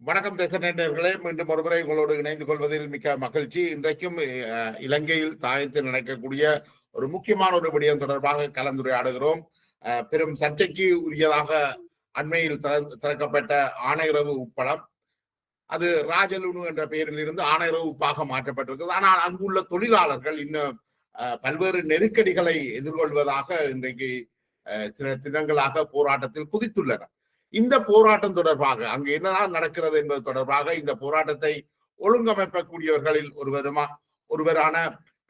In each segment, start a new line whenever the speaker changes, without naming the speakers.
வணக்கம் தேசநேர்களே மீண்டும் ஒருமுறை உங்களோடு இணைந்து கொள்வதில் மிக்க மகிழ்ச்சி. இன்றைக்கும் இலங்கையில் தாயத்தில் நடக்கக்கூடிய ஒரு முக்கியமான ஒரு விடயம் தொடர்பாக கலந்துரையாடுகிறோம். பெரும் சர்ச்சைக்கு உரியதாக அண்மையில் திறக்கப்பட்ட ஆணையரவு உப்பளம். அது ராஜலுனு என்ற பெயரில் இருந்து ஆணையரவு உப்பாக மாற்றப்பட்டிருக்கிறது. ஆனால் அங்குள்ள தொழிலாளர்கள் இன்னும் அஹ், பல்வேறு நெருக்கடிகளை எதிர்கொள்வதாக இன்றைக்கு சில தினங்களாக போராட்டத்தில் குதித்துள்ளனர். இந்த போராட்டம் தொடர்பாக அங்கு என்னதான் நடக்கிறது என்பது தொடர்பாக இந்த போராட்டத்தை ஒழுங்கமைக்கக்கூடியவர்களில் ஒருவருமா ஒருவரான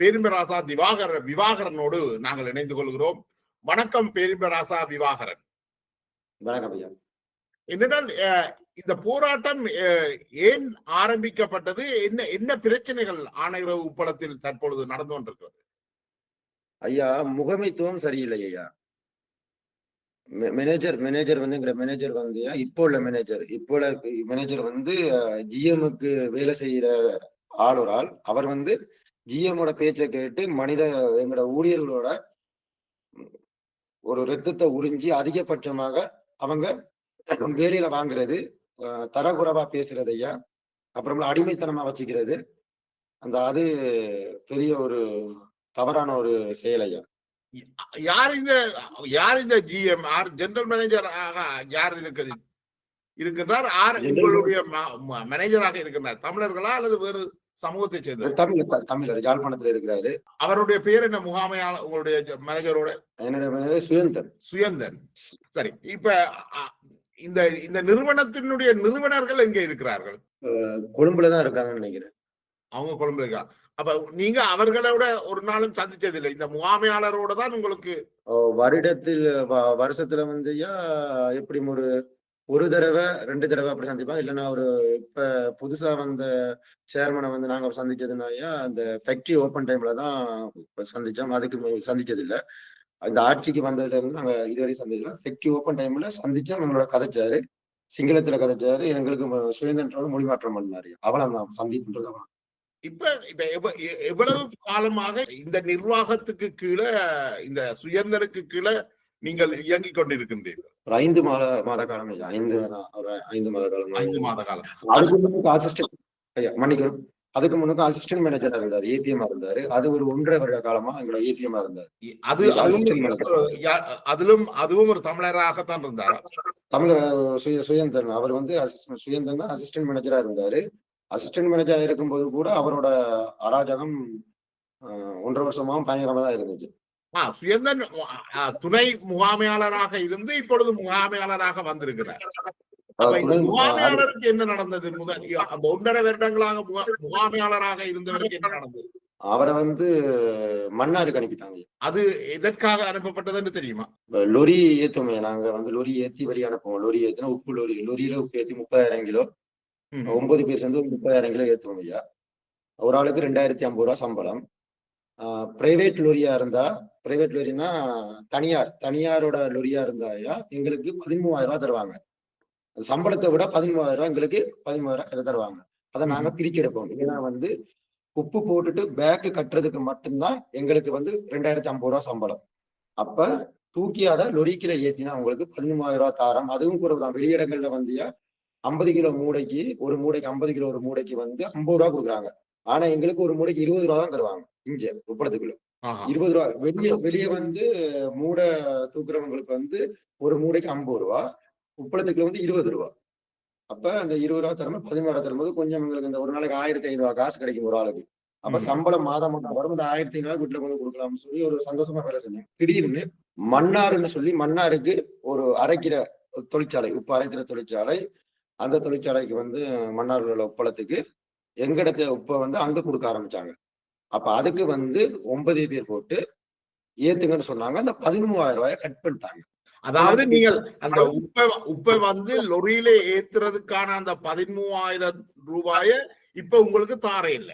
பேரிம்பராசா திவாகர் விவாகரனோடு நாங்கள் இணைந்து கொள்கிறோம். வணக்கம் பேரிம்பராசா விவாகரன்.
வணக்கம்
என்னென்னால் இந்த போராட்டம் ஏன் ஆரம்பிக்கப்பட்டது? என்ன என்ன பிரச்சனைகள் ஆணையரவு உப்பளத்தில் தற்பொழுது நடந்து கொண்டிருக்கிறது?
ஐயா முகமைத்துவம் சரியில்லை ஐயா. மேனேஜர் மேனேஜர் வந்து எங்க மேனேஜர் வந்து இப்போ உள்ள மேனேஜர் இப்போ உள்ள மேனேஜர் வந்து ஜிஎம்முக்கு வேலை செய்யற ஆள் ஒரு ஆள். அவர் வந்து ஜிஎம்மோட பேச்சை கேட்டு மனித எங்களோட ஊழியர்களோட ஒரு ரத்தத்தை உறிஞ்சி அதிகபட்சமாக அவங்க வேலையில வாங்குறது தரகுறவா பேசுறது ஐயா. அப்புறமா அடிமைத்தனமா வச்சுக்கிறது. அந்த அது பெரிய ஒரு தவறான ஒரு செயல் ஐயா.
யார் இந்த யார் இந்த ஜிஎம் ஆர் ஜெனரல் மேனேஜர் யார் இருக்குது இருக்கின்றார். ஆர் உங்களுடைய மேனேஜராக இருக்கின்றார். தமிழர்களா அல்லது வேறு சமூகத்தை சேர்ந்தவர்?
தமிழ் தமிழர் யாழ்ப்பாணத்துல இருக்கிறாரு.
அவருடைய பேர் என்ன? முகாமையாளர் உங்களுடைய மேனேஜரோட
என்னோட பேரு சுயந்தன்
சுயந்தன் சரி இப்ப இந்த இந்த நிறுவனத்தினுடைய நிறுவனர்கள் எங்க இருக்கிறார்கள்?
கொழும்புல தான் இருக்காங்கன்னு நினைக்கிறேன்.
அவங்க கொழும்பு இருக்காங்க அப்ப நீங்க அவர்களோட ஒரு நாளும் சந்திச்சதில்லை. இந்த முகாமையாளரோட தான் உங்களுக்கு
வருடத்தில் வ- வருஷத்துல வந்து எப்படி ஒரு ஒரு தடவை ரெண்டு தடவை அப்படி சந்திப்பாங்க. இல்லைன்னா ஒரு இப்ப புதுசா வந்த சேர்மனை வந்து நாங்க சந்திச்சதுனாயா அந்த ஃபேக்டரி ஓப்பன் டைம்ல தான் சந்திச்சோம். அதுக்கு சந்திச்சது இல்லை இந்த ஆட்சிக்கு வந்ததுல இருந்து நாங்க இதுவரை சந்திக்கலாம் ஃபேக்டரி ஓப்பன் டைம்ல சந்திச்சா நம்மளோட கதைச்சாரு. சிங்களத்துல கதைச்சாரு. எங்களுக்கு சுயந்திரோட மொழிமாற்றம் பண்ணாரு மாற்றம் தான் சந்திப்புன்றது அவ்வளவு
இப்ப இப்ப எவ்வளவு காலமாக இந்த நிர்வாகத்துக்கு கீழே இந்த சுயந்தருக்கு கீழே நீங்கள் இயங்கிக் கொண்டிருக்கின்றீர்கள்?
ஒரு ஐந்து மாத மாத காலம் ஐயா ஐந்து ஒரு ஐந்து மாத காலம்
ஐந்து மாத காலம்.
அதுக்கு முன்னுக்கு அசிஸ்டன்ட் ஐயா மன்னிக்கணும். அதுக்கு முன்னுக்கு அசிஸ்டன்ட் மேனேஜரா இருந்தாரு ஏபிஎம் இருந்தாரு. அது ஒரு ஒன்றரை வருட காலமா எங்களோட ஏபிஎம் இருந்தாரு.
அது அதிலும் அதுவும் ஒரு தமிழராகத்தான் இருந்தார்?
தமிழ் சுய சுயந்தன் அவர் வந்து சுயந்தன் தான் அசிஸ்டன்ட் மேனேஜரா இருந்தாரு. அசிஸ்டன்ட் மேனேஜரா இருக்கும்போது கூட அவரோட அராஜகம் ஒன்றரை வருஷமாவும் பயங்கரமா தான் இருந்துச்சு
சுயந்தன் துணை முகாமையாளராக இருந்து இப்பொழுது முகாமையாளராக வந்திருக்கிறார். முகாமையாளருக்கு என்ன நடந்தது? முதல் அந்த ஒன்றரை வருடங்களாக முகா- முகாமையாளராக இருந்தவருக்கு என்ன நடந்தது?
அவரை வந்து மன்னாருக்கு அனுப்பிட்டாங்க.
அது எதற்காக அனுப்பப்பட்டதுன்னு தெரியுமா?
லொரி ஏத்துவோமே நாங்க வந்து லொரி ஏத்தி வரி அனுப்புவோம். லொரி ஏத்தினா உப்பு லொரி லொரியில உப்பு ஏத்தி முப்பதாயிரம் கிலோ. ஒன்பது பேர் சேர்ந்து ஒரு முப்பதாயிரம் கிலோ ஏத்துவோம் ஐயா. ஒரு ஆளுக்கு ரெண்டாயிரத்தி ஐம்பது ரூபா சம்பளம். பிரைவேட் லொரியா இருந்தா பிரைவேட் லொரினா தனியார் தனியாரோட லொரியா இருந்தா ஐயா எங்களுக்கு பதிமூவாயிரம் ரூபாய் தருவாங்க. சம்பளத்தை விட பதிமூவாயிரம் ரூபாய் எங்களுக்கு பதிமூவாயிரம் ரூபாய் தருவாங்க. அதை நாங்க பிரிச்சு எடுப்போம் ஏன்னா வந்து உப்பு போட்டுட்டு பேக்கு கட்டுறதுக்கு மட்டும்தான் எங்களுக்கு வந்து ரெண்டாயிரத்தி ஐம்பது ரூபா சம்பளம். அப்ப தூக்கியாத லொரிக்கில ஏத்தினா உங்களுக்கு பதிமூவாயிரம் ரூபாய் தாரம். அதுவும் கூட தான். வெளியிடங்கள்ல வந்து ஐம்பது கிலோ மூடைக்கு ஒரு மூடைக்கு ஐம்பது கிலோ ஒரு மூடைக்கு வந்து ஐம்பது ரூபா கொடுக்குறாங்க. ஆனா எங்களுக்கு ஒரு மூடைக்கு இருபது ரூபா தான் தருவாங்க இங்க உப்பளத்துக்குள்ள
ஆஹா.
இருபது ரூபா வெளியே வெளியே வந்து மூடை தூக்குறவங்களுக்கு வந்து ஒரு மூடைக்கு ஐம்பது ரூபா உப்பளத்துக்குள்ள வந்து இருபது ரூபா. அப்ப அந்த இருபது ரூபா தரும்போது பதிமூணு ரூபா தரும்போது கொஞ்சம் எங்களுக்கு இந்த ஒரு நாளைக்கு ஆயிரத்தி ஐநூறு காசு கிடைக்கும் ஒரு ஆளுக்கு. அப்ப. சம்பளம் மாதம் மாதம் வரும் இந்த ஆயிரத்தி ஐநூறு வீட்டுல கொண்டு கொடுக்கலாம்னு சொல்லி ஒரு சந்தோஷமா வேலை செஞ்சோம். திடீர்னு மன்னாருன்னு சொல்லி மன்னாருக்கு ஒரு அரைக்கிற தொழிற்சாலை உப்பு அரைக்கிற தொழிற்சாலை அந்த தொழிற்சாலைக்கு வந்து மன்னார் உள்ள உப்பளத்துக்கு எங்கடத்த உப்பை வந்து அங்க கொடுக்க ஆரம்பிச்சாங்க. அப்ப அதுக்கு வந்து ஒன்பது பேர் போட்டு ஏத்துங்கன்னு சொன்னாங்க. அந்த பதிமூவாயிரம் ரூபாயை கட் பண்ணிட்டாங்க.
அதாவது நீங்கள் அந்த உப்பை உப்பை வந்து லொரியில ஏத்துறதுக்கான அந்த பதிமூவாயிரம் ரூபாய இப்ப உங்களுக்கு தார இல்ல.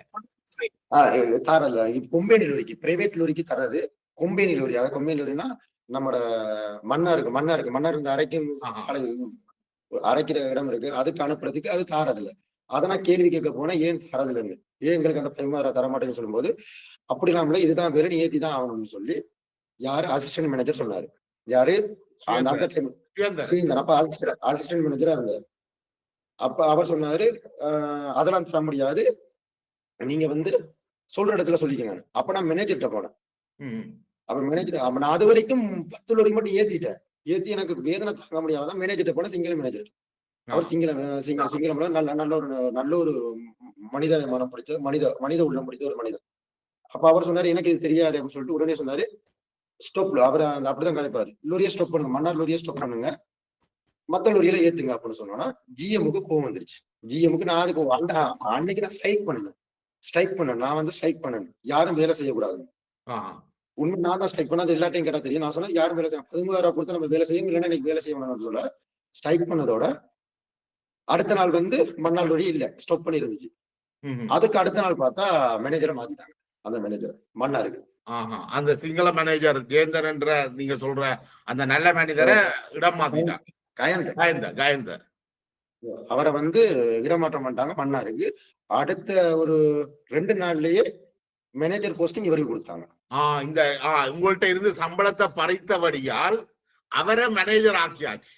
தரல. இப்ப கொம்பேனி லோரிக்கு பிரைவேட் லோரிக்கு தர்றது கொம்பேனி லோரி. அதாவது கொம்பேனி லோரினா நம்மட மன்னாருக்கு மன்னாருக்கு மன்னார் இந்த அரைக்கும்
ஆஹா.
சாலை அரைக்கிற இடம் இருக்கு அதுக்கு அனுப்புறதுக்கு அது தாரதில்ல. அதை நான் கேள்வி கேட்க போனா ஏன் தரதில்லைன்னு? ஏன் எங்களுக்கு அந்த பதிமூவாயிரம் தர மாட்டேன்னு சொல்லும்போது அப்படிலாம் இல்லை இதுதான் வேறு நீ ஏத்தி தான் ஆகணும்னு சொல்லி யாரு? அசிஸ்டன்ட் மேனேஜர் சொன்னாரு. யாரு? அந்த டைம் அப்ப அசிஸ்டன்ட் மேனேஜரா இருந்தார். அப்ப அவர் சொன்னாரு ஆஹ் அதெல்லாம் தர முடியாது. நீங்க வந்து சொல்ற இடத்துல சொல்லிக்கங்க அப்ப நான் மேனேஜர்கிட்ட போனேன். அப்ப மேனேஜர் அப்ப நான் அது வரைக்கும் பத்து லோரி மட்டும் ஏத்திட்டேன். ஏத்தி எனக்கு வேதனை தாங்க முடியாம மேனேஜர்கிட்ட போன சிங்கிள் மேனேஜர் அவர் சிங்கள சிங்கள சிங்கள நல்ல நல்ல ஒரு நல்ல ஒரு மனித மனம் பிடிச்ச மனித மனித உள்ளம் பிடித்த ஒரு மனிதன் அப்ப அவர் சொன்னாரு எனக்கு இது தெரியாது அப்படின்னு சொல்லிட்டு உடனே சொன்னாரு ஸ்டாப் அவர் அந்த அப்படிதான் கதைப்பாரு. லோரியை ஸ்டாப் பண்ணுங்க மன்னார் லோரியை ஸ்டாப் பண்ணுங்க. மத்த லோரியில ஏத்துங்க அப்படின்னு சொன்னோன்னா ஜிஎம்முக்கு கோவம் வந்துருச்சு. ஜிஎம்முக்கு நான் அதுக்கு அந்த அன்னைக்கு நான் ஸ்ட்ரைக் பண்ணேன். ஸ்ட்ரைக் பண்ணேன். நான் வந்து ஸ்ட்ரைக் பண்ணேன். யாரும் வேலை செய்யக்கூடாது
ஆ.
உண்மை நான் தான் ஸ்ட்ரைக் பண்ண அது எல்லாத்தையும் கேட்டா தெரியும். நான் சொன்னேன் யாரும் வேலை செய்ய பதிமூவாயிரம் கொடுத்து நம்ம வேலை செய்யும் இல்லைன்னா இன்னைக்கு வேலை செய்ய வேணும்னு சொல்ல ஸ்ட்ரைக் பண்ணதோட அடுத்த நாள் வந்து மறுநாள் வழி இல்ல. ஸ்டாப் பண்ணி இருந்துச்சு. அதுக்கு அடுத்த நாள் பார்த்தா மேனேஜரை மாத்திட்டாங்க. அந்த மேனேஜர் மன்னாருக்கு.
அந்த சிங்கள மேனேஜர் ஜெயந்தன் என்ற நீங்க சொல்ற அந்த நல்ல மேனேஜரை இடம் மாத்திட்டாங்க.
கயந்த
காயந்த காயந்த
அவரை வந்து இடமாற்றம் பண்ணிட்டாங்க மன்னாருக்கு. அடுத்த ஒரு ரெண்டு நாள்லயே மேனேஜர் போஸ்டிங் இவருக்கு கொடுத்தாங்க
ஆஹ் இந்த ஆஹ் உங்கள்ட்ட இருந்து சம்பளத்தை பறித்தபடியால் அவரை மேனேஜர் ஆக்கியாச்சு.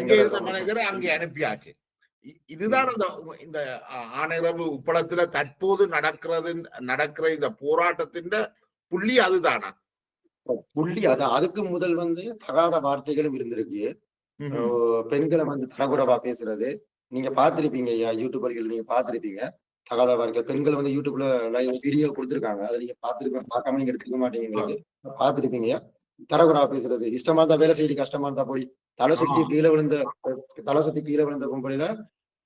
இங்க இருந்த மேனேஜரை அங்கே அனுப்பியாச்சு. இதுதான் இந்த இந்த ஆணையரவு உப்பளத்துல தற்போது நடக்கிறது நடக்கிற இந்த போராட்டத்தின் புள்ளி அதுதானா?
புள்ளி அதான் அதுக்கு முதல் வந்து தகாத வார்த்தைகளும் இருந்திருக்கு. பெண்களை வந்து தரகுறவா பேசுறது. நீங்க பார்த்திருப்பீங்க ஐயா யூடியூபர்கள் நீங்க பார்த்திருப்பீங்க. தகாத வார்த்தை பெண்கள் வந்து யூடியூப்ல லைவ் வீடியோ கொடுத்திருக்காங்க. அதை நீங்க பார்த்திருக்க பார்க்காம நீங்க எடுத்துக்க மாட்டீங்க. பார்த்திருப்பீங்க. தரகுறவா பேசுறது. இஷ்டமா இருந்தா வேலை செய்ய கஷ்டமா இருந்தா போய். தலை சுத்தி. கீழே விழுந்த தலை சுத்தி கீழே விழுந்த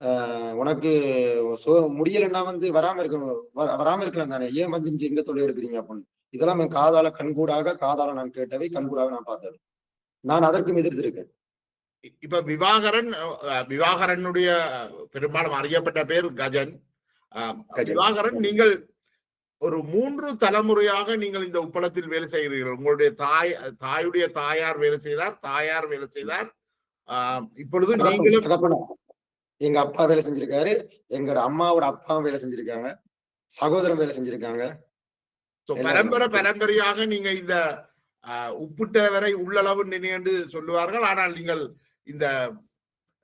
ஆஹ் உனக்கு சோ முடியலைன்னா வந்து வராம இருக்க வராம இருக்கலாம் தானே. ஏன் வந்து இங்க எங்க தொழில் எடுக்கிறீங்க அப்படின்னு. இதெல்லாம் என் காதால கண்கூடாக காதால நான் கேட்டவை கண்கூடாக நான் பார்த்தது. நான் அதற்கும் எதிர்த்திருக்கேன்.
இப்ப விவாகரன் விவாகரனுடைய பெரும்பாலும் அறியப்பட்ட பேர் கஜன். விவாகரன் நீங்கள் ஒரு மூன்று தலைமுறையாக நீங்கள் இந்த உப்பளத்தில் வேலை செய்கிறீர்கள். உங்களுடைய தாய் தாயுடைய தாயார் வேலை செய்தார் தாயார் வேலை செய்தார். இப்பொழுது நீங்களும்
எங்க அப்பா வேலை செஞ்சிருக்காரு. எங்களோட அம்மாவோட அப்பாவும் வேலை செஞ்சிருக்காங்க. சகோதரன் வேலை செஞ்சிருக்காங்க.
பரம்பரை பரம்பரையாக நீங்க இந்த ஆஹ், உப்புட்டவரை உள்ளளவு நினைவு சொல்லுவார்கள். ஆனால் நீங்கள் இந்த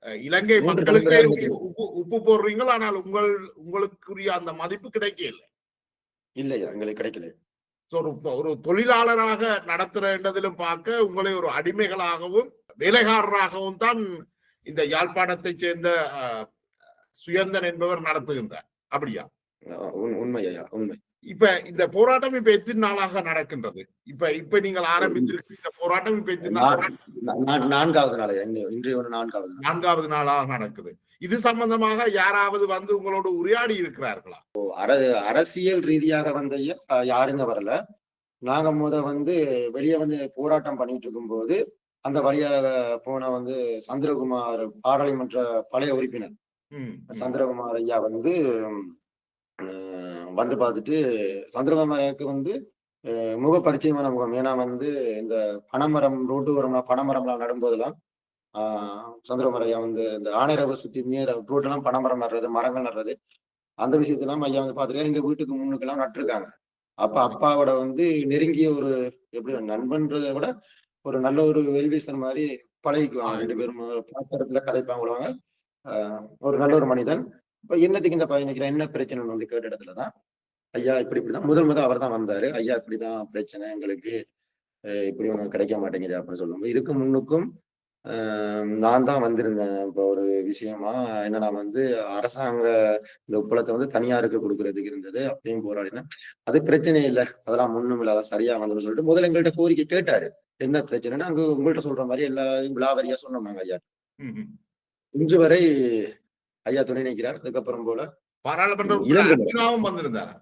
இலங்கை மக்களுக்கு உப்பு போடுறீங்கள்? ஆனால் உங்கள் உங்களுக்குரிய அந்த மதிப்பு கிடைக்க இல்லை
இல்லையா எங்களுக்கு கிடைக்கல.
ஒரு ஒரு தொழிலாளராக நடத்துறதிலும் பார்க்க உங்களை ஒரு அடிமைகளாகவும் வேலைக்காரராகவும் தான் இந்த யாழ்ப்பாணத்தைச் சேர்ந்த சுயந்தன் என்பவர் நடத்துகின்றார். அப்படியா?
ஆஹ் உண்- உண்மை ஐயா உண்மை.
இப்ப இந்த போராட்டம் இப்ப எத்தனை நாளாக நடக்கின்றது? இப்ப இப்ப நீங்கள் ஆரம்பித்திருக்கிற இந்த போராட்டம் இப்ப எத்தனை
நான்காவது நாள் ஐயா இன்று- இன்றைய ஒரு நான்காவது
நான்காவது நாளாக நடக்குது. இது சம்பந்தமாக யாராவது வந்து உங்களோட உரையாடி இருக்கிறார்களா?
அர அரசியல் ரீதியாக வந்து யாருங்க வரல. நாங்க முத வந்து வெளியே வந்து போராட்டம் பண்ணிட்டு இருக்கும்போது அந்த வழியாக போன வந்து சந்திரகுமார் பாராளுமன்ற பழைய உறுப்பினர். சந்திரகுமார் ஐயா வந்து வந்து பார்த்துட்டு சந்திரகுமாருக்கு வந்து முக பரிச்சயமான முகம். ஏன்னா வந்து இந்த பனைமரம் ரோட்டு ஓரம்லாம் பனைமரம்லாம் நடும்போதெல்லாம் ஆஹ் ஐயா வந்து இந்த ஆணையரவை சுத்தி நேர ரோட்டெல்லாம் பனைமரம் நடுறது மரங்கள் நடுறது அந்த விஷயத்தெல்லாம் ஐயா வந்து பார்த்துருக்காரு எங்க வீட்டுக்கு முன்னுக்கெல்லாம் நட்டிருக்காங்க. அப்ப அப்பாவோட வந்து நெருங்கிய ஒரு எப்படி நண்பன்றதை விட ஒரு நல்ல ஒரு வெல்விசன் மாதிரி பழகிக்குவாங்க. ரெண்டு பேரும் பாத்திரத்துல கதைப்பாங்க விடுவாங்க ஆஹ் ஒரு நல்ல ஒரு மனிதன். என்னத்துக்கு இந்த பையன் நிக்கிறேன்? என்ன பிரச்சனைன்னு வந்து கேட்ட இடத்துலதான் ஐயா இப்படி இப்படிதான். முதல் முதல் அவர் தான் வந்தாரு. ஐயா இப்படிதான் பிரச்சனை எங்களுக்கு இப்படி ஒண்ணு கிடைக்க மாட்டேங்குது அப்படின்னு சொல்லுவாங்க இதுக்கு முன்னுக்கும் நான் தான் வந்திருந்தேன். இப்போ ஒரு விஷயமா என்னன்னா வந்து அரசாங்க இந்த உப்பளத்தை வந்து தனியாருக்கு கொடுக்கறதுக்கு இருந்தது. அப்பயும் போராடினேன். அது பிரச்சனை இல்லை. அதெல்லாம் முன்னும் இல்லை. அதான் சரியா வந்துடும் சொல்லிட்டு முதல்ல எங்கள்கிட்ட கோரிக்கை கேட்டாரு. என்ன பிரச்சனைன்னா அங்க உங்கள்கிட்ட சொல்ற மாதிரி எல்லாரையும் விழாவரியா சொன்னோம் ஐயா.
ம், ம்.
இன்று வரை ஐயா துணை நிற்கிறார். அதுக்கப்புறம் போல
பாராளுமன்ற
இளங்குமரன்.
வந்திருந்தாரா?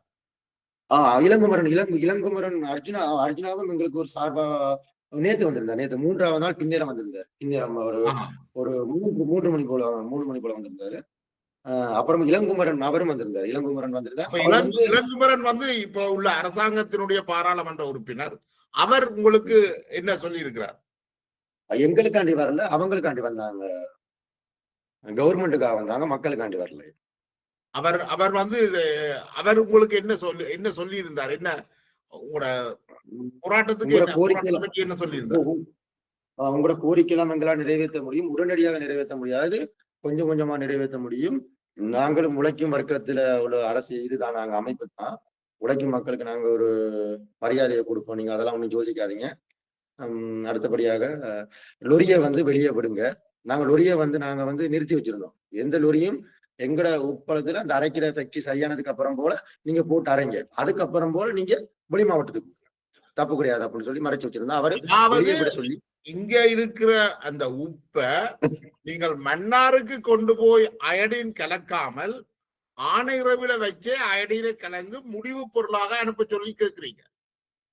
ஆஹ் இளங்குமரன் இளங்கு இளங்குமரன் அர்ஜுனா அர்ஜுனாவும் எங்களுக்கு ஒரு சார்பா நேத்து வந்திருந்தார். நேத்து மூன்றாவது நாள் பின்னேரம் வந்திருந்தார். பின்னேரம் ஒரு. ஒரு மூன்று மூன்று மணி போல மூணு மணி போல வந்திருந்தாரு. அப்புறம் இளங்குமரன் அவரும் வந்திருந்தார். இளங்குமரன் வந்திருந்தார்.
இளங்குமரன் வந்து இப்ப உள்ள அரசாங்கத்தினுடைய பாராளுமன்ற உறுப்பினர். அவர் உங்களுக்கு என்ன சொல்லி இருக்கிறார்
எங்களுக்காண்டி வரல அவங்களுக்காண்டி வந்தாங்க. கவர்மெண்ட்டுக்காக வந்தாங்க மக்களுக்காண்டி வரல.
அவர் அவர் வந்து அவர் உங்களுக்கு என்ன சொல்லி என்ன சொல்லி இருந்தார் என்ன உங்களோட போராட்டத்துக்கு என்ன சொல்லி இருந்தார்
உங்களோட கோரிக்கை எல்லாம் எங்களால் நிறைவேற்ற முடியும். உடனடியாக நிறைவேற்ற முடியாது. கொஞ்சம் கொஞ்சமா நிறைவேற்ற முடியும். நாங்களும் உழைக்கும் வர்க்கத்துல உள்ள அரசு இதுதான் நாங்க அமைப்பு தான். உழைக்கும் மக்களுக்கு நாங்க ஒரு மரியாதையை கொடுப்போம். நீங்க அதெல்லாம் ஒன்றும் யோசிக்காதீங்க. அடுத்தபடியாக லொரியை வந்து வெளியே விடுங்க. நாங்க லொரியை வந்து நாங்க வந்து நிறுத்தி வச்சிருந்தோம். எந்த லொரியும் எங்கட உட்பளத்துல அந்த அரைக்கிற ஃபேக்டரி சரியானதுக்கு அப்புறம் போல நீங்க போட்டு அரைங்க. அதுக்கப்புறம் போல நீங்க வெளி மாவட்டத்துக்கு. தப்பு கிடையாது அப்படின்னு சொல்லி மறைச்சு வச்சிருந்தோம். அவரு சொல்லி.
இங்க இருக்கிற அந்த உப்ப நீங்கள் மன்னாருக்கு கொண்டு போய் அயடின் கலக்காமல் ஆணையரவில வச்சே அயடினை கலந்து முடிவு பொருளாக அனுப்ப சொல்லி கேக்குறீங்க
ஓ, கே- கே- கே- கே- கே-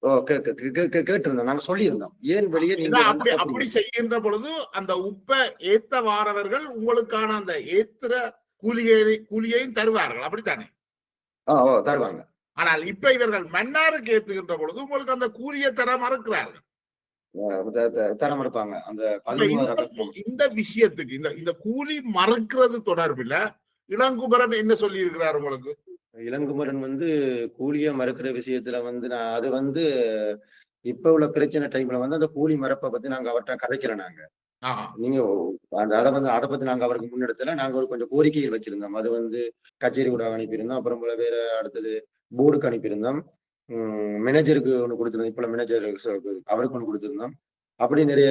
கேட்டிருந்தோம். நாங்க சொல்லியிருந்தோம். ஏன் வெளியே நீங்க
அப்படி அப்படி செய்கின்ற பொழுது அந்த உப்பை ஏத்த வாரவர்கள் உங்களுக்கான அந்த ஏத்துற கூலியை கூலியையும் தருவார்கள். அப்படித்தானே?
தருவாங்க.
ஆனால் இப்ப இவர்கள் மன்னாருக்கு ஏத்துகின்ற பொழுது உங்களுக்கு அந்த கூலியை தர மறுக்கிறார்கள்.
தரம் இருப்பாங்க அந்த
இந்த- விஷயத்துக்கு இந்த இந்த கூலி மறுக்கிறது தொடர்பில் இளங்குமரன் என்ன சொல்லி இருக்கிறார் உங்களுக்கு?
இளங்குமரன் வந்து கூலிய மறுக்கிற விஷயத்துல வந்து நான் அது வந்து இப்ப உள்ள பிரச்சனை டைம்ல வந்து அந்த கூலி மறப்பை பத்தி நாங்க அவர்கிட்ட கதைக்கிறோம் நாங்க. நீங்க அந்த அதை வந்து அதை பத்தி நாங்க அவருக்கு முன்னெடுத்துல நாங்க ஒரு கொஞ்சம் கோரிக்கைகள் வச்சிருந்தோம். அது வந்து கச்சேரி கூட அனுப்பியிருந்தோம். அப்புறம் போல வேற அடுத்தது போர்டுக்கு அனுப்பியிருந்தோம். மேனேஜருக்கு ஒன்று கொடுத்திருந்தோம். இப்ப மேனேஜர் அவருக்கு ஒன்று கொடுத்திருந்தோம். அப்படி நிறைய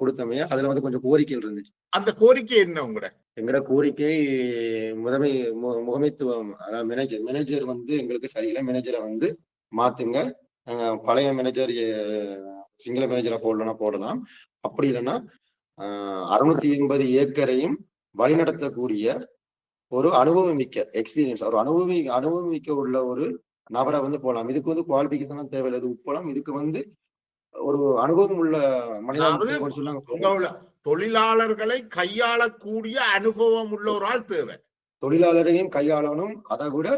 கொடுத்தோமே அதுல வந்து கொஞ்சம் கோரிக்கைகள் இருந்துச்சு.
அந்த கோரிக்கை என்ன உங்களோட?
எங்கட கோரிக்கை முதன்மை முகமைத்துவம் அதாவது மேனேஜர் மேனேஜர் வந்து எங்களுக்கு சரியில்லை. மேனேஜரை வந்து மாத்துங்க. பழைய மேனேஜர் சிங்கள மேனேஜரை போடலாம் போடலாம். அப்படி இல்லைன்னா அறுநூத்தி எண்பது ஏக்கரையும் வழிநடத்தக்கூடிய ஒரு அனுபவம் மிக்க எக்ஸ்பீரியன்ஸ் ஒரு அனுபவி அனுபவம் மிக்க உள்ள ஒரு நபரை வந்து போடலாம். இதுக்கு வந்து குவாலிபிகேஷன் தேவையில்லை. இது இதுக்கு வந்து ஒரு அனுபவம் உள்ள மனிதன்
தொழிலாளர்களை கையாளக்கூடிய அனுபவம் உள்ள ஒரு ஆள் தேவை.
தொழிலாளரையும் கையாளணும். அதை விட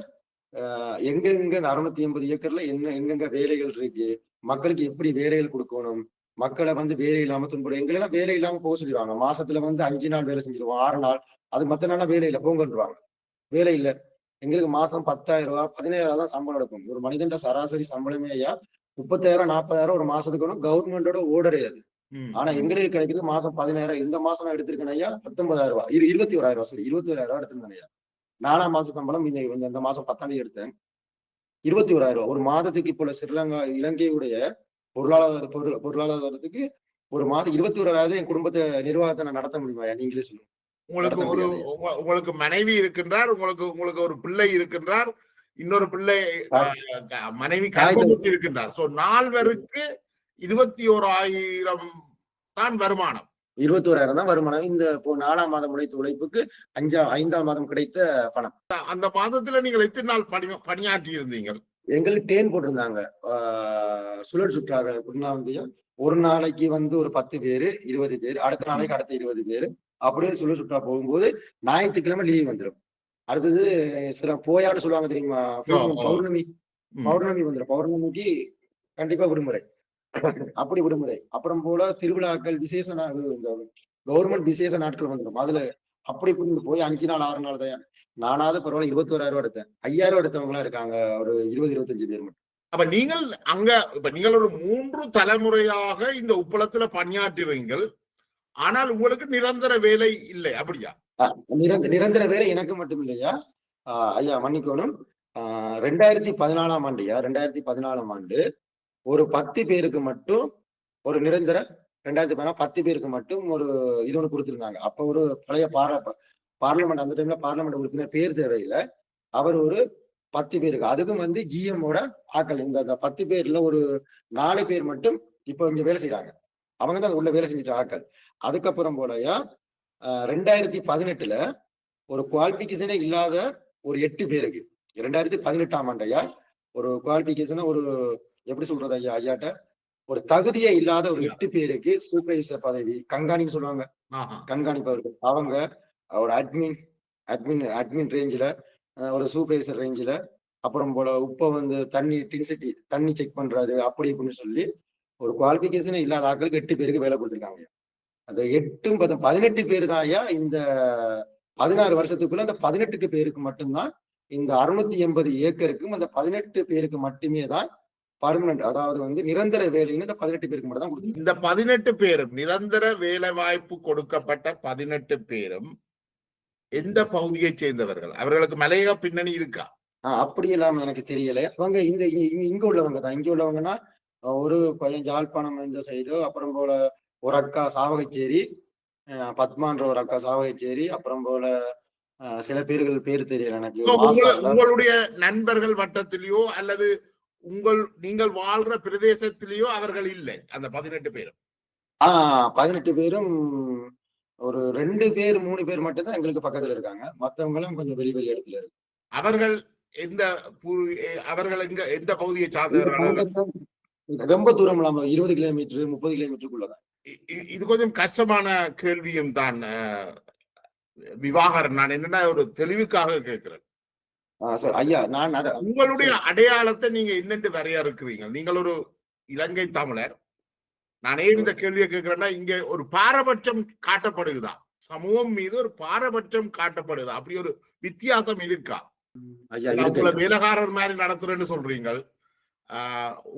எங்கெங்க அறுநூத்தி எண்பது ஏக்கர்ல என்ன எங்கெங்க வேலைகள் இருக்கு மக்களுக்கு எப்படி வேலைகள் கொடுக்கணும் மக்களை வந்து வேலை இல்லாம துன்புறும் எங்களெல்லாம் வேலை இல்லாம போக சொல்லிடுவாங்க. மாசத்துல வந்து அஞ்சு நாள் வேலை செஞ்சிருவோம் ஆறு நாள். அது மத்த நாளா வேலை இல்லை போங்கன்றுவாங்க. வேலை இல்ல. எங்களுக்கு மாசம் பத்தாயிரம் ரூபாய் பதினாயிரம் ரூபாய் தான் சம்பளம் எடுக்கும். ஒரு மனிதன் சராசரி சம்பளமே ஐயா முப்பத்தாயிரம் நாற்பதாயிரம் ஒரு மாசத்துக்கு வரும் கவர்மெண்டோட ஓர்டரே அது. ஆனா எங்களுக்கு கிடைக்கிறது மாசம் பதினாயிரம். இந்த மாசம் நான் எடுத்திருக்கேன் ஐயா பத்தொன்பதாயிரம் ரூபாய். இரு இருபத்தி ஓராயிரம் ரூபாய் சரி இருபத்தி ஓராயிரம் ரூபாய் எடுத்திருந்தேன் ஐயா. நாலாம் மாசம் சம்பளம் இந்த இந்த- மாசம் பத்தாம் தேதி எடுத்தேன். இருபத்தி ஓராயிரம் ரூபாய். ஒரு மாதத்துக்கு இப்போ ஸ்ரீலங்கா இலங்கையுடைய பொருளாதார பொருள் பொருளாதாரத்துக்கு ஒரு மாதம் இருபத்தி ஓராயிரம் என் குடும்பத்தை நிர்வாகத்தை நான் நடத்த முடியுமா? நீங்களே சொல்லுங்க.
உங்களுக்கு ஒரு உங்களுக்கு மனைவி இருக்கின்றார் உங்களுக்கு உங்களுக்கு ஒரு பிள்ளை இருக்கின்றார். இன்னொரு பிள்ளை மனைவி
தாய்
கர்ப்பமுற்று இருக்கின்றார் சோ நால்வருக்கு இருபத்தி ஓராயிரம் தான் வருமானம்.
இருபத்தி ஓராயிரம் தான் வருமானம். இந்த இப்போ நாலாம் மாதம் உழைத்த உழைப்புக்கு அஞ்சா ஐந்தாம் மாதம் கிடைத்த பணம்.
அந்த மாதத்துல நீங்கள் எத்தனை நாள் பணி பணியாற்றி இருந்தீங்க
எங்களுக்கு டேன் போட்டிருந்தாங்க. சுழல் சுற்றாக வந்து ஒரு நாளைக்கு வந்து ஒரு பத்து பேரு இருபது பேர் அடுத்த நாளைக்கு அடுத்த இருபது பேர் அப்படியே சுழல் சுற்றா போகும்போது ஞாயிற்றுக்கிழமை லீவ் வந்துடும் அடுத்தது சில போயான்னு சொல்லுவாங்க தெரியுமா. பௌர்ணமி. பௌர்ணமி வந்துடும். பௌர்ணமிக்கு கண்டிப்பா விடுமுறை. அப்படி விடுமுறை. அப்புறம் போல திருவிழாக்கள் விசேஷ கவர்மெண்ட் விசேஷ நாட்கள் வந்துடும். அதுல அப்படி இப்படி போய் அஞ்சு நாள் ஆறு நாள் தான் நானாவது பரவாயில்ல இருபத்தி ஓராயிரம் ரூபாய் எடுத்தேன். ஐயாயிரம் ரூபாய் எடுத்தவங்க இருக்காங்க ஒரு இருபது இருபத்தஞ்சு பேர் மட்டும்.
அப்ப நீங்கள் அங்க இப்ப நீங்கள் ஒரு மூன்று தலைமுறையாக இந்த உப்பளத்துல பணியாற்றுவீங்கள் ஆனால் உங்களுக்கு நிரந்தர வேலை இல்லை அப்படியா?
நிரந்தர வேலை எனக்கு மட்டும் இல்லையா ஐயா மன்னிக்கணும். ரெண்டாயிரத்தி பதினாலாம் ஆண்டுயா ரெண்டாயிரத்தி பதினாலாம் ஆண்டு ஒரு பத்து பேருக்கு மட்டும் ஒரு நிரந்தர ரெண்டாயிரத்தி பதினாலு பத்து பேருக்கு மட்டும் ஒரு இது ஒன்று கொடுத்துருந்தாங்க. அப்ப ஒரு பழைய பார பார்லமெண்ட் அந்த டைம்ல பார்லமெண்ட் உறுப்பினர் பேர் தேவையில்ல. அவர் ஒரு பத்து பேருக்கு அதுக்கும் வந்து ஜிஎம்மோட ஆக்கள் இந்த பத்து பேர்ல ஒரு நாலு பேர் மட்டும் இப்போ இங்க வேலை செய்யறாங்க அவங்க தான் உள்ள வேலை செஞ்சுட்டு ஆக்கள் அதுக்கப்புறம் போலயா ரெண்டாயிரத்தி பதினெட்டுல ஒரு குவாலிபிகேஷனே இல்லாத ஒரு எட்டு பேருக்கு. ரெண்டாயிரத்தி பதினெட்டாம் ஆண்டையா ஒரு குவாலிபிகேஷனை ஒரு எப்படி சொல்றது ஐயா ஐயாட்ட? ஒரு தகுதியே இல்லாத ஒரு எட்டு பேருக்கு சூப்பர்வைசர் பதவி கண்காணின்னு சொல்லுவாங்க. கண்காணிப்பவர்கள் அவங்க ஒரு அட்மின் அட்மின் அட்மின் ரேஞ்சில் ஒரு சூப்பர்வைசர் ரேஞ்சில் அப்புறம் போல உப்பை வந்து தண்ணி டின்சிட்டி தண்ணி செக் பண்றது அப்படி இப்படின்னு சொல்லி ஒரு குவாலிபிகேஷனே இல்லாத ஆட்களுக்கு எட்டு பேருக்கு வேலை கொடுத்துருக்காங்க அந்த எட்டும் பத பதினெட்டு பேர் தான் ஐயா இந்த பதினாறு வருஷத்துக்குள்ள அந்த பதினெட்டுக்கு பேருக்கு மட்டும்தான் இந்த அறுநூத்தி எண்பது ஏக்கருக்கும் அந்த பதினெட்டு பேருக்கு மட்டுமே தான் பர்மனன்ட் அதாவது வந்து நிரந்தர வேலைன்னு இந்த பதினெட்டு பேருக்கு மட்டும் தான்
இந்த பதினெட்டு பேரும் நிரந்தர வேலை வாய்ப்பு கொடுக்கப்பட்ட பதினெட்டு பேரும் எந்த பகுதியைச் சேர்ந்தவர்கள்? அவர்களுக்கு மலையக பின்னணி இருக்கா?
அப்படி எல்லாம் எனக்கு தெரியல. அவங்க இந்த இங்க உள்ளவங்க தான். இங்க உள்ளவங்கன்னா ஒரு பையன் யாழ்ப்பாணம் இந்த சைடு அப்புறம் போல ஒரு அக்கா சாவகச்சேரி பத்மான்ற ஒரு அக்கா சாவகச்சேரி அப்புறம் போல சில பேர்கள் பேர் தெரியல எனக்கு.
உங்களுடைய நண்பர்கள் வட்டத்திலேயோ அல்லது உங்கள் நீங்கள் வாழ்ற பிரதேசத்திலேயோ அவர்கள் இல்லை அந்த பதினெட்டு பேரும்.
ஆஹ் பதினெட்டு பேரும் ஒரு ரெண்டு பேர் மூணு பேர் மட்டும்தான் எங்களுக்கு பக்கத்துல இருக்காங்க. மத்தவங்க எல்லாம் கொஞ்சம் வெளி வெளி இடத்துல இருக்கு.
அவர்கள் எந்த அவர்கள் எங்க எந்த பகுதியை சார்ந்தவர்கள்
ரொம்ப தூரம் இல்லாம இருபது கிலோமீட்டர் முப்பது கிலோமீட்டருக்குள்ளதான்.
இது கொஞ்சம் கஷ்டமான கேள்வியும் தான் விவாகரன். நான் என்னன்னா ஒரு தெளிவுக்காக கேட்கிறேன்.
ஐயா நான்
உங்களுடைய அடையாளத்தை நீங்க என்னென்று வரையறுக்கிறீங்க நீங்கள் ஒரு இலங்கை தமிழர். நான் ஏன் இந்த கேள்வியை கேட்கிறேன்னா இங்க ஒரு பாரபட்சம் காட்டப்படுகுதா சமூகம் மீது ஒரு பாரபட்சம் காட்டப்படுதா அப்படி ஒரு வித்தியாசம் இருக்கா? வேலைக்காரர் மாதிரி நடத்துறேன்னு சொல்றீங்க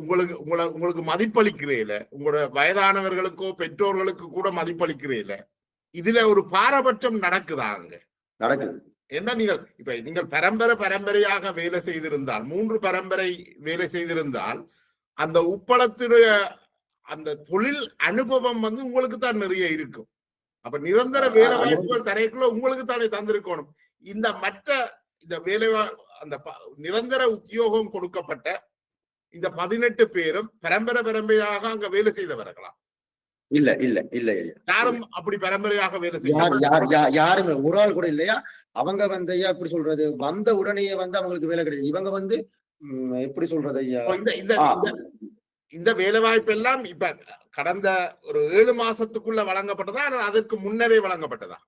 உங்களுக்கு உங்களை உங்களுக்கு மதிப்பளிக்கிறீல. உங்களோட வயதானவர்களுக்கோ பெற்றோர்களுக்கு கூட மதிப்பளிக்கிறீல. இதுல ஒரு பாரபட்சம் நடக்குதா அங்க?
நடக்குது.
என்ன நீங்கள் இப்ப நீங்கள் பரம்பரை பரம்பரையாக வேலை செய்திருந்தால் மூன்று பரம்பரை வேலை செய்திருந்தால் அந்த உப்பளத்துடைய அந்த தொழில் அனுபவம் வந்து உங்களுக்கு தான் நிறைய இருக்கும். அப்ப நிரந்தர வேலை வாய்ப்புகள் தரைக்குள்ள உங்களுக்கு தானே தந்திருக்கணும். இந்த மற்ற இந்த வேலை அந்த நிரந்தர உத்தியோகம் கொடுக்கப்பட்ட இந்த பதினெட்டு பேரும் பரம்பரை பரம்பரையாக அங்க வேலை செய்தவர்களா?
இல்ல இல்ல இல்ல இல்ல.
யாரும் அப்படி பரம்பரையாக வேலை செய்ய
யாருமே ஒரு ஆள் கூட இல்லையா? அவங்க வந்து ஐயா எப்படி சொல்றது? வந்த உடனேயே வந்து அவங்களுக்கு வேலை கிடையாது. இவங்க வந்து எப்படி சொல்றது ஐயா?
இந்த இந்த இந்த வேலை வாய்ப்பு எல்லாம் இப்ப கடந்த ஒரு ஏழு மாசத்துக்குள்ள வழங்கப்பட்டதா? அதற்கு முன்னரே வழங்கப்பட்டதா?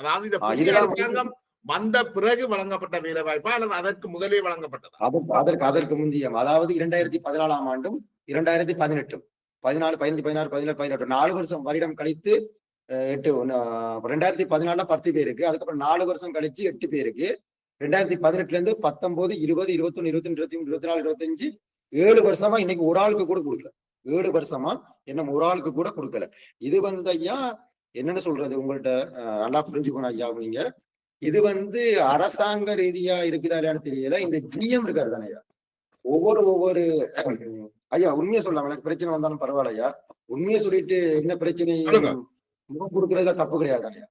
அதாவது இந்த அரசாங்கம் வந்த பிறகு வழங்கப்பட்ட வேலை வாய்ப்பா அல்லது அதற்கு முதலே வழங்கப்பட்டதா?
அதற்கு அதற்கு அதற்கு முந்தைய அதாவது இரண்டாயிரத்தி பதினாலாம் ஆண்டும் இரண்டாயிரத்தி பதினெட்டும். பதினாலு பதினஞ்சு பதினாறு பதினேழு பதினெட்டு நாலு வருஷம் வருடம் கழித்து எட்டு ரெண்டாயிரத்தி பதினாலுல பத்து பேருக்கு அதுக்கப்புறம் நாலு வருஷம் கழிச்சு எட்டு பேருக்கு ரெண்டாயிரத்தி பதினெட்டுல இருந்து பத்தொன்பது இருபது இருபத்தொன்னு இருபத்தி இருபத்தி இருபத்தி நாலு இருபத்தஞ்சு ஏழு வருஷமா இன்னைக்கு ஒரு ஆளுக்கு கூட கொடுக்கல. ஏழு வருஷமா என்ன ஒரு ஆளுக்கு கூட கொடுக்கல. இது வந்து ஐயா என்னன்னு சொல்றது உங்கள்கிட்ட நல்லா புரிஞ்சுக்கணும் ஐயா நீங்க. இது வந்து அரசாங்க ரீதியா இருக்குதா இல்லையான்னு தெரியல. இந்த ஜிஎம் இருக்காரு தானே ஒவ்வொரு ஒவ்வொரு ஐயா உண்மையை சொல்லலாம் எனக்கு பிரச்சனை வந்தாலும் பரவாயில்ல ஐயா உண்மையை சொல்லிட்டு என்ன பிரச்சனை
சொல்லுங்க.
முகம் கொடுக்கறதுல தப்பு கிடையாது ஐயா?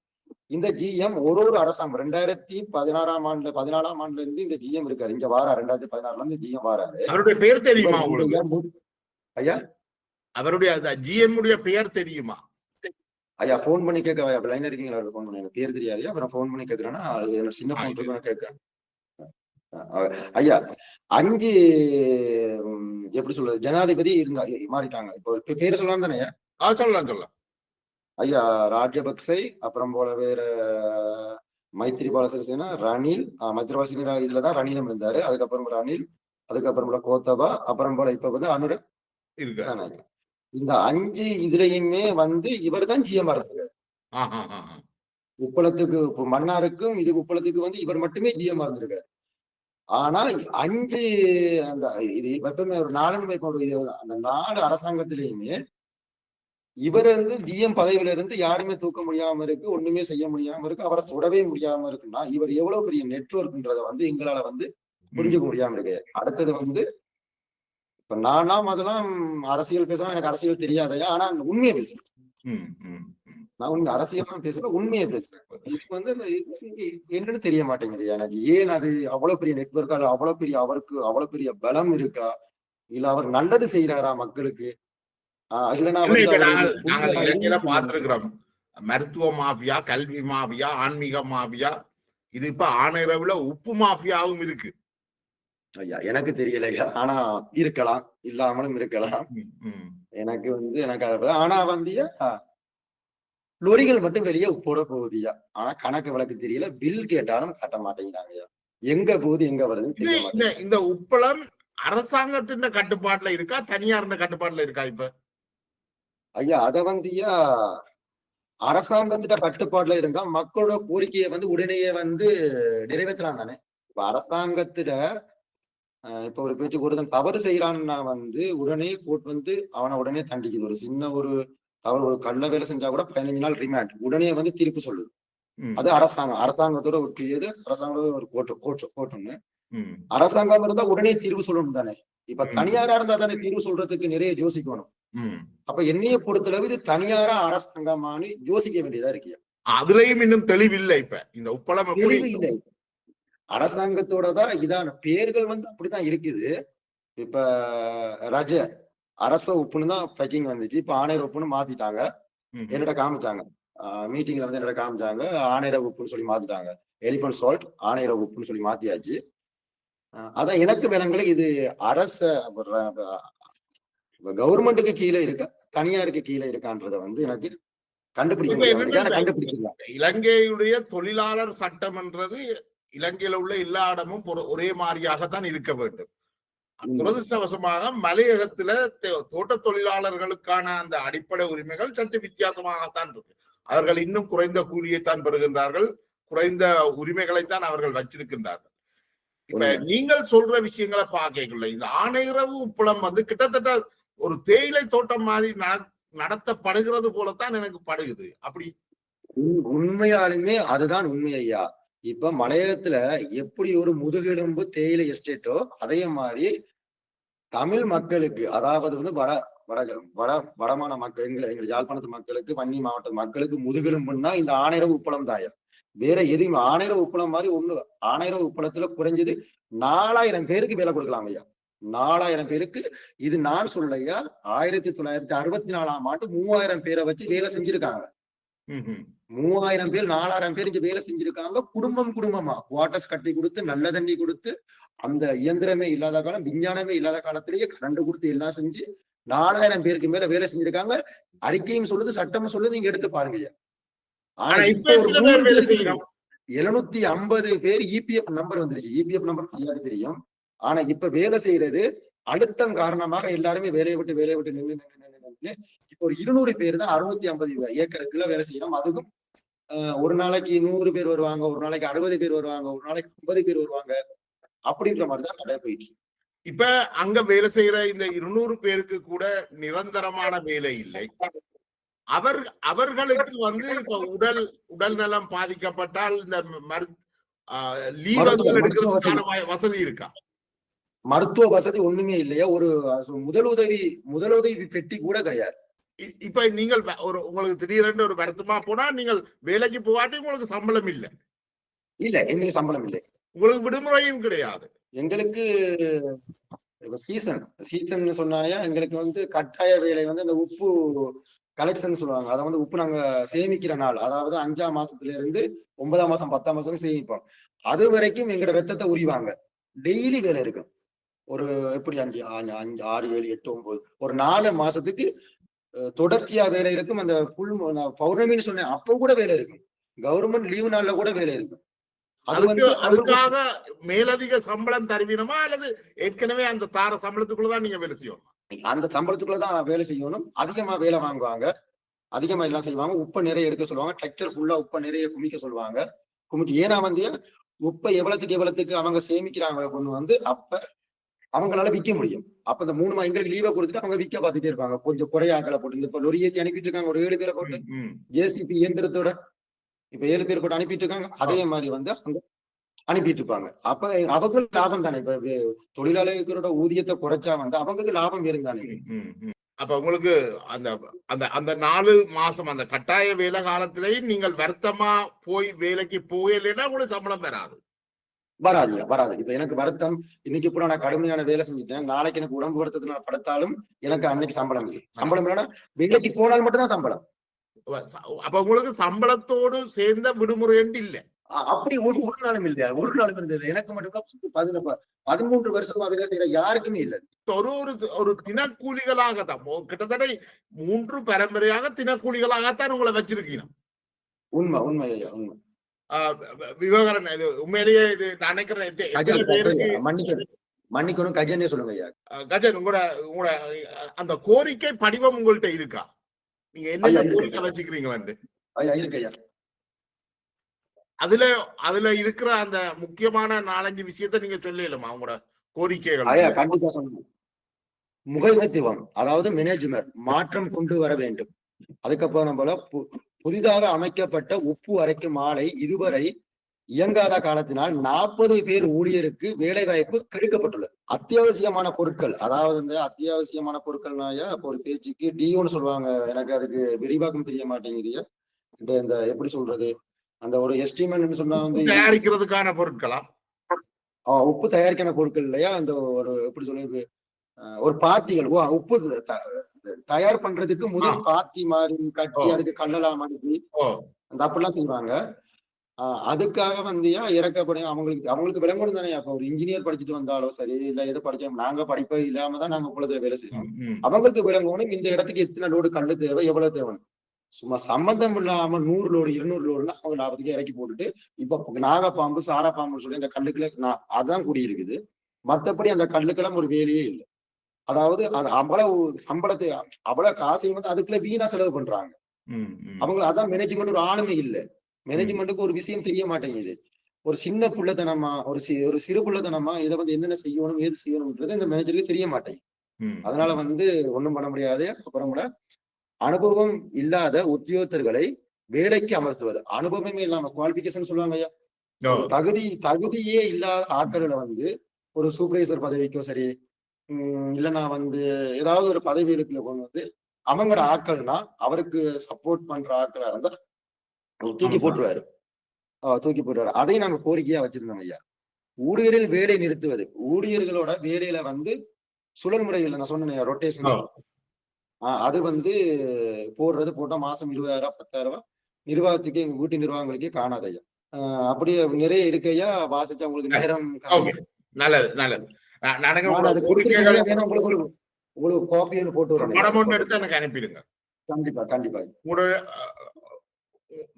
இந்த ஜிஎம் ஒரு ஒரு அரசாங்கம். ரெண்டாயிரத்தி பதினாறாம் ஆண்டுல பதினாலாம் ஆண்டுல இருந்து இந்த ஜிஎம் இருக்காரு. இங்க வாரா ரெண்டாயிரத்தி பதினாறுல இருந்து ஜிஎம் வாராரு.
அவருடைய பெயர் தெரியுமா
ஐயா?
அவருடைய ஜிஎம் உடைய பெயர் தெரியுமா?
ஐயா ஃபோன் பண்ணி கேட்க ஐயா. லைன் இருக்கீங்களா? ஃபோன் பண்ணி எனக்கு பேர் தெரியாது. அப்புறம் ஃபோன் பண்ணி கேட்கறேன்னா அது சின்ன ஃபோன் இருக்கு நான் கேட்கறேன் ஐயா அஞ்சு எப்படி சொல்றது? ஜனாதிபதி இருந்தா மாறிட்டாங்க. இப்போ பேரு சொல்லலாம் தானே ஐயா?
சொல்லலாம் சொல்லலாம்.
ஐயா ராஜபக்சே அப்புறம் போல வேற மைத்ரிபால சிறிசேனா ரணில் மைத்ரிபால சிறிசேனா இதுலதான் ரணிலும் இருந்தாரு. அதுக்கப்புறம் ரணில் அதுக்கப்புறம் போல கோத்தபா அப்புறம் போல இப்ப வந்து அனுர
இருக்கு
திசாநாயக்க. இந்த அஞ்சு இதுலயுமே வந்து இவர் தான் ஜிஎம்
ஆஹா.
உப்பளத்துக்கு மன்னாருக்கும் இது உப்பளத்துக்கு வந்து இவர் மட்டுமே ஜிஎம் இருந்திருக்காரு ஆனா அஞ்சு அந்த இது எப்பவுமே ஒரு இது அந்த நாலு அரசாங்கத்திலயுமே இவர் வந்து ஜிஎம் பதவியில இருந்து யாருமே தூக்க முடியாம இருக்கு ஒண்ணுமே செய்ய முடியாம இருக்கு அவரை தொடவே முடியாம இருக்குன்னா இவர் எவ்வளவு பெரிய நெட்வொர்க்ன்றத வந்து எங்களால வந்து புரிஞ்சுக்க முடியாம இருக்கு. அடுத்தது வந்து இப்ப நானாம் அதெல்லாம் அரசியல் பேசலாம் எனக்கு அரசியல் தெரியாதையா ஆனா உண்மையை பேசுறேன். நான் உண்மை அரசியல் பேசுறேன் உண்மையை பேசுறேன் இது வந்து என்னன்னு தெரிய மாட்டேங்குது. எனக்கு ஏன் அது அவ்வளவு பெரிய நெட்வொர்க் அது அவ்வளவு பெரிய அவருக்கு அவ்வளவு பெரிய பலம் இருக்கா? இல்ல அவர் நல்லது செய்யறாரா மக்களுக்கு?
பார்த்திருக்கிறோம். மருத்துவ மாஃபியா கல்வி மாஃபியா ஆன்மீக மாஃபியா இது இப்ப ஆணையரவுல உப்பு மாஃபியாவும் இருக்கு.
ஐயா எனக்கு தெரியல ஐயா ஆனா இருக்கலாம். இல்லாமலும் இருக்கலாம். எனக்கு வந்து எனக்கு அதை ஆனா வந்து லொரிகள் மட்டும் வெளியே போட போகுதுயா ஆனா கணக்கு விளக்கு தெரியல. பில் கேட்டாலும் காட்ட மாட்டேங்கிறாங்கய்யா எங்க போகுது எங்க வருதுன்னு
இந்த உப்பளம் அரசாங்கத்தின் கட்டுப்பாட்டுல இருக்கா? தனியார் கட்டுப்பாட்டுல இருக்கா இப்ப?
ஐயா அத வந்துயா அரசாங்கத்திட்ட கட்டுப்பாட்டுல இருந்தா மக்களோட கோரிக்கையை வந்து உடனேயே வந்து நிறைவேற்றலாம் தானே. இப்ப அரசாங்கத்திட அஹ் இப்ப ஒரு பேச்சுக்கு ஒருத்தன் தவறு செய்யறான்னா வந்து உடனே கோர்ட் வந்து அவனை உடனே தண்டிக்குது. ஒரு சின்ன ஒரு தவறு ஒரு கள்ள வேலை செஞ்சா கூட பதினஞ்சு நாள் ரிமாண்ட் உடனே வந்து தீர்ப்பு சொல்லுது. அது அரசாங்கம். அரசாங்கத்தோட ஒற்றியது அரசாங்கத்தோட ஒரு கோட்டு கோட்டுன்னு
ம்,
அரசாங்கம் இருந்தா உடனே தீர்வு சொல்லணும் தானே. இப்ப. தனியாரா இருந்தா தானே தீர்வு சொல்றதுக்கு நிறைய யோசிக்கணும். அப்ப என்னைய பொறுத்தளவு இது தனியாரா அரசாங்கமானு யோசிக்க வேண்டியதா இருக்கு.
அதுலயும் இன்னும் தெளிவில்லை இப்ப. இந்த உப்பளம்
தெளிவு இல்லை அரசாங்கத்தோட தான் இதான பேர்கள் வந்து அப்படித்தான் இருக்குது. இப்ப ரஜ அரச உப்புன்னு தான் பேக்கிங் வந்துச்சு. இப்ப ஆணையர் உப்புன்னு மாத்திட்டாங்க. என்னோட காமிச்சாங்க. மீட்டிங்ல வந்து என்னோட காமிச்சாங்க. ஆணையர உப்புன்னு சொல்லி மாத்திட்டாங்க. எலிபன் சால்ட் ஆணையர உப்புன்னு சொல்லி மாத்தியாச்சு. அதான் எனக்கு விலங்குல இது அரச கவர்மெண்ட்டுக்கு கீழே இருக்க தனியாருக்கு கீழே இருக்கான்றத வந்து எனக்கு கண்டுபிடிக்க கண்டுபிடிச்சிடலாம்.
இலங்கையுடைய தொழிலாளர் சட்டம்ன்றது இலங்கையில உள்ள எல்லா இடமும் ஒரே மாதிரியாகத்தான் இருக்க வேண்டும். துரதிருஷ்டவசமாக மலையகத்துல தே- தோட்டத் தொழிலாளர்களுக்கான அந்த அடிப்படை உரிமைகள் சற்று வித்தியாசமாகத்தான் இருக்கு. அவர்கள் இன்னும் குறைந்த கூலியைத்தான் பெறுகின்றார்கள். குறைந்த உரிமைகளைத்தான் அவர்கள் வச்சிருக்கின்றார்கள். இப்ப. நீங்கள் சொல்ற விஷயங்களை பார்க்கல இந்த ஆணையரவு உப்பளம் வந்து கிட்டத்தட்ட ஒரு தேயிலை தோட்டம் மாதிரி நட- நடத்தப்படுகிறது போலத்தான் எனக்கு படுகுது. அப்படி
உண்- உண்மையாலுமே அதுதான் உண்மை ஐயா. இப்ப மலையகத்துல எப்படி ஒரு முதுகெலும்பு தேயிலை எஸ்டேட்டோ அதே மாதிரி தமிழ் மக்களுக்கு அதாவது வந்து வட வட வட வடமான மக்கள் எங்க எங்க யாழ்ப்பாணத்து மக்களுக்கு வன்னி மாவட்ட மக்களுக்கு முதுகெலும்புன்னா இந்த ஆணையரவு உப்பளம் தாயா வேற எதுவும் ஆணையரவு உப்பளம் மாதிரி ஒண்ணு ஆணையரவு உப்பளத்துல குறைஞ்சது நாலாயிரம் பேருக்கு வேலை கொடுக்கலாம் ஐயா. நாலாயிரம் பேருக்கு இது நான் சொல்லையா ஆயிரத்தி தொள்ளாயிரத்தி அறுபத்தி நாலாம் ஆண்டு மூவாயிரம் பேரை வச்சு வேலை செஞ்சிருக்காங்க. மூவாயிரம் பேர் நாலாயிரம் பேர் இங்க வேலை செஞ்சிருக்காங்க. குடும்பம் குடும்பமா. குவார்டர்ஸ் கட்டி கொடுத்து நல்ல தண்ணி கொடுத்து அந்த இயந்திரமே இல்லாத காலம் விஞ்ஞானமே இல்லாத காலத்திலேயே கரண்ட் கொடுத்து எல்லாம் செஞ்சு நாலாயிரம் பேருக்கு மேல வேலை செஞ்சிருக்காங்க. அறிக்கையும் சொல்லுது சட்டமும் சொல்லுது நீங்க எடுத்து பாருங்க.
ஆனா இப்ப செய்யணும்
எழுநூத்தி ஐம்பது பேர் இபிஎஃப் நம்பர் வந்துருச்சு. இபிஎஃப் நம்பர் ஐயாருக்கு தெரியும்? ஆனா இப்ப வேலை செய்யறது அழுத்தம் காரணமாக எல்லாருமே வேலையை விட்டு வேலையை விட்டு நின்று நின்று இப்போ ஒரு இருநூறு பேர் தான் அறுநூத்தி ஐம்பது ஏக்கருக்குள்ள வேலை செய்யணும் அதுக்கும் ஒரு நாளைக்கு நூறு பேர் வருவாங்க ஒரு நாளைக்கு அறுபது பேர் வருவாங்க ஒரு நாளைக்கு ஐம்பது பேர் வருவாங்க அப்படின்ற மாதிரி தான் கடை போயிட்டு இருக்கு.
இப்ப அங்க வேலை செய்யற இந்த இருநூறு பேருக்கு கூட நிரந்தரமான வேலை இல்லை. அவர் அவர்களுக்கு வந்து இப்ப உடல் உடல் நலம் பாதிக்கப்பட்டால் இந்த மரு வசதி இருக்கா?
மருத்துவ வசதி ஒண்ணுமே இல்லையா? ஒரு முதலுதவி முதலுதவி பெட்டி கூட கிடையாது.
இப்ப நீங்கள் ஒரு உங்களுக்கு திடீரென்று ஒரு வருத்தமா போனா நீங்கள் வேலைக்கு போகாட்டி உங்களுக்கு சம்பளம் இல்லை.
இல்ல எங்களுக்கு சம்பளம் இல்லை.
உங்களுக்கு விடுமுறையும் கிடையாது.
எங்களுக்கு சீசன் சீசன் சொன்னாயா எங்களுக்கு வந்து கட்டாய வேலை வந்து அந்த உப்பு கலெக்ஷன் சொல்லுவாங்க. அதை வந்து உப்பு நாங்க சேமிக்கிற நாள் அதாவது அஞ்சாம் மாசத்துல இருந்து ஒன்பதாம் மாசம் பத்தாம் மாசம் சேமிப்போம். அது வரைக்கும் எங்களோட ரத்தத்தை உரிவாங்க. டெய்லி வேலை இருக்கும். ஒரு எப்படி அஞ்சு அஞ்சு ஆறு ஏழு எட்டு ஒன்பது ஒரு நாலு மாசத்துக்கு தொடர்ச்சியா வேலை இருக்கும். அந்த புல் பௌர்ணமின்னு சொன்னேன். அப்போ கூட வேலை இருக்கும். கவர்மெண்ட் லீவு நாள்ல கூட வேலை இருக்கும்.
அதுக்காக மேலதிக சம்பளம் தருவீனமா? அல்லது ஏற்கனவே அந்த தார சம்பளத்துக்குள்ளதான் நீங்க வேலை செய்யணும்?
அந்த சம்பளத்துக்குள்ளதான் வேலை செய்யணும். அதிகமா வேலை வாங்குவாங்க. அதிகமா எல்லாம் செய்வாங்க. உப்பை நிறைய எடுக்க சொல்லுவாங்க. டிராக்டர் ஃபுல்லா உப்பை நிறைய குமிக்க சொல்லுவாங்க. குமிச்சு ஏன்னா வந்து உப்பை எவ்வளவுக்கு எவ்வளவுக்கு அவங்க சேமிக்கிறாங்க கொண்டு வந்து அப்ப அவங்களால விற்க முடியும். அப்ப இந்த மூணு எங்களுக்கு லீவை கொடுத்துட்டு அவங்க விற்க பார்த்துட்டே இருப்பாங்க. கொஞ்சம் குறையாக்களை போட்டு இப்ப லொரி ஏத்தி அனுப்பிட்டு இருக்காங்க. ஒரு ஏழு பேரை போட்டு. ஜேசிபி இயந்திரத்தோட இப்ப ஏழு பேர் போட்டு அனுப்பிட்டு இருக்காங்க. அதே மாதிரி வந்து அவங்க அனுப்பிட்டு இருப்பாங்க. அப்ப அவங்களுக்கு லாபம் தானே? இப்ப தொழிலாளர்களோட ஊதியத்தை குறைச்சா வந்து அவங்களுக்கு லாபம் வேறும் தானே?
ம், ம், ம். அப்ப உங்களுக்கு அந்த அந்த அந்த நாலு மாசம் அந்த கட்டாய வேலை காலத்திலேயும் நீங்கள் வருத்தமா போய் வேலைக்கு போகலைன்னா உங்களுக்கு சம்பளம் வராது.
வராது வராது. இப்ப எனக்கு வருத்தம் இன்னைக்கு கூட நான் கடுமையான வேலை செஞ்சுட்டேன். நாளைக்கு எனக்கு உடம்பு வருத்தத்தினால படுத்தாலும் எனக்கு அன்னைக்கு சம்பளம் இல்லை. சம்பளம். இல்லைன்னா வேலைக்கு போனால் மட்டும்தான் சம்பளம்.
அப்ப உங்களுக்கு சம்பளத்தோடு சேர்ந்த விடுமுறை இல்ல.
அப்படி ஒரு ஒரு நாளும் இல்லையா? ஒரு நாளும் இருந்தது எனக்கு மட்டும்தான் பதினொன்று பதிமூன்று வருஷமா வேலை செய்யற யாருக்குமே இல்லை.
ஒரு ஒரு ஒரு தினக்கூலிகளாகத்தான். மோ- கிட்டத்தட்ட மூன்று பரம்பரையாக தினக்கூலிகளாகத்தான் உங்களை வச்சிருக்கீங்க.
உண்மை உண்மை ஐயா உண்மை.
விவகாரம் இது உண்மையிலேயே இது நான் நினைக்கிறேன்
மன்னிக்கணும் மன்னிக்கணும் கஜனே சொல்லுங்க ஐயா
கஜன் உங்களோட உங்களோட அந்த கோரிக்கை படிவம் உங்கள்ட்ட இருக்கா நீங்க என்ன. கோரிக்கை
இருக்கு ஐயா
அதுல அதுல இருக்கிற அந்த முக்கியமான நாலஞ்சு விஷயத்த நீங்க சொல்லலாமா உங்களோட கோரிக்கைகள்
ஐயா கண்டிப்பா சொல்லணும் முகமைத்துவம் அதாவது மேனேஜ்மெண்ட் மாற்றம் கொண்டு வர வேண்டும் அதுக்கப்புறம் நம்மள புதிதாக அமைக்கப்பட்ட உப்பு அரைக்கும் ஆலை இதுவரை இயங்காத காலத்தினால் நாற்பது பேர் ஊழியருக்கு வேலை வாய்ப்பு கெடுக்கப்பட்டுள்ளது. அத்தியாவசியமான பொருட்கள் அதாவது இந்த அத்தியாவசியமான பொருட்கள்னாயா இப்ப ஒரு பேச்சுக்கு டிஓன்னு சொல்லுவாங்க. எனக்கு அதுக்கு விரிவாக்கம் தெரிய மாட்டேங்குது இந்த எப்படி சொல்றது? அந்த ஒரு எஸ்டிமேட்னு சொன்னா வந்து
தயாரிக்கிறதுக்கான பொருட்களா?
ஆ, உப்பு தயாரிக்கான பொருட்கள் இல்லையா? அந்த ஒரு எப்படி சொல்றது? ஒரு பாத்திகள். ஓ உப்பு தயார் பண்றதுக்கு முதல் பாத்தி மாதிரி கட்டி. அதுக்கு கல்லலாம் அனுப்பி அந்த அப்படிலாம் செய்வாங்க ஆஹ் அதுக்காக வந்துயா இறக்கப்படும் அவங்களுக்கு அவங்களுக்கு விளங்கணும் தானே. அப்ப ஒரு இன்ஜினியர் படிச்சுட்டு வந்தாலும் சரி இல்ல எதை படிச்சோம் நாங்க படிப்பே இல்லாம தான் நாங்க குளத்துல வேலை செய்யறோம்
ம், ம்.
அவங்களுக்கு விளங்கணும் இந்த இடத்துக்கு எத்தனை லோடு கல்லு தேவை எவ்வளவு தேவை? சும்மா சம்பந்தம் இல்லாம நூறு லோடு இருநூறு லோடுலாம் அவங்க லாபத்துக்கு இறக்கி போட்டுட்டு இப்ப நாகப்பாம்பு சாரப்பாம்பு சொல்லி அந்த கல்லுக்குள்ள அதான் குடியிருக்குது. மத்தபடி அந்த கல்லுக்கெல்லாம் ஒரு வேலையே இல்லை. அதாவது அது அவ்வளவு சம்பளத்தை அவ்வளவு காசையும் வந்து அதுக்குள்ள வீணா செலவு பண்றாங்க. அவங்க அதான் மேனேஜ்மெண்ட் ஒரு ஆளுமை இல்ல. மேனேஜ்மெண்ட்டுக்கு ஒரு விஷயம் தெரிய மாட்டேங்குது. ஒரு சின்ன புள்ளத்தனமா ஒரு ஒரு சிறு புள்ளத்தனமா இதை வந்து என்னென்ன செய்யணும் ஏது செய்யணும்ன்றது இந்த மேனேஜருக்கு தெரிய மாட்டேங்குது. அதனால வந்து ஒண்ணும் பண்ண முடியாது. அப்புறம் கூட அனுபவம் இல்லாத உத்தியோகத்தர்களை வேலைக்கு அமர்த்துவது. அனுபவமே இல்லாம குவாலிபிகேஷன் சொல்லுவாங்க ஐயா. தகுதி தகுதியே இல்லாத ஆட்களை வந்து ஒரு சூப்பர்வைசர் பதவிக்கோ சரி உம் இல்லைன்னா வந்து ஏதாவது ஒரு பதவிகளுக்குள்ள கொண்டு வந்து அவங்களோட ஆட்கள்னா அவருக்கு சப்போர்ட் பண்ற ஆட்களா இருந்தா தூக்கி. போட்டுருவாரு. தூக்கி போட்டுருவாரு. அதை நாங்க கோரிக்கையா வச்சிருந்தோம் ஐயா. ஊழியரில் வேலை நிறுத்துவது. ஊழியர்களோட வேலையில வந்து சுழல் முறையில் நான் சொன்னேன் ரொட்டேஷன். அது வந்து போடுறது போட்டா மாசம் இருபதாயிரம் பத்தாயிரம் ரூபாய் நிர்வாகத்துக்கு எங்க வீட்டு நிர்வாகங்களுக்கே காணாது ஐயா. ஆஹ் அப்படியே நிறைய இருக்கையா வாசிச்சா உங்களுக்கு நேரம்
நல்லது நல்லது. நான் நானுங்க
உங்களுக்கு காப்பி போட்டு
படம் ஒன்று எடுத்து எனக்கு அனுப்பிடுங்க.
கண்டிப்பா கண்டிப்பா.
உங்களுடைய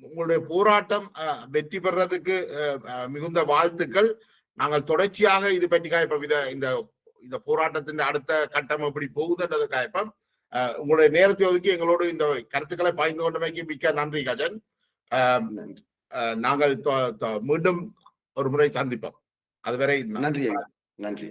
உங்களுடைய போராட்டம் வெற்றி பெறதுக்கு மிகுந்த வாழ்த்துக்கள். நாங்கள் தொடர்ச்சியாக இது பற்றி காய்ப்போம். இத இந்த இந்த போராட்டத்தின் அடுத்த கட்டம் எப்படி போகுதுன்றது காய்ப்போம். உங்களுடைய நேரத்தை ஒதுக்கி எங்களோடு இந்த கருத்துக்களை பாய்ந்து கொண்டமைக்கு மிக்க நன்றி கஜன். நாங்கள் மீண்டும் ஒரு முறை சந்திப்போம். அதுவரை நன்றி.
நன்றி.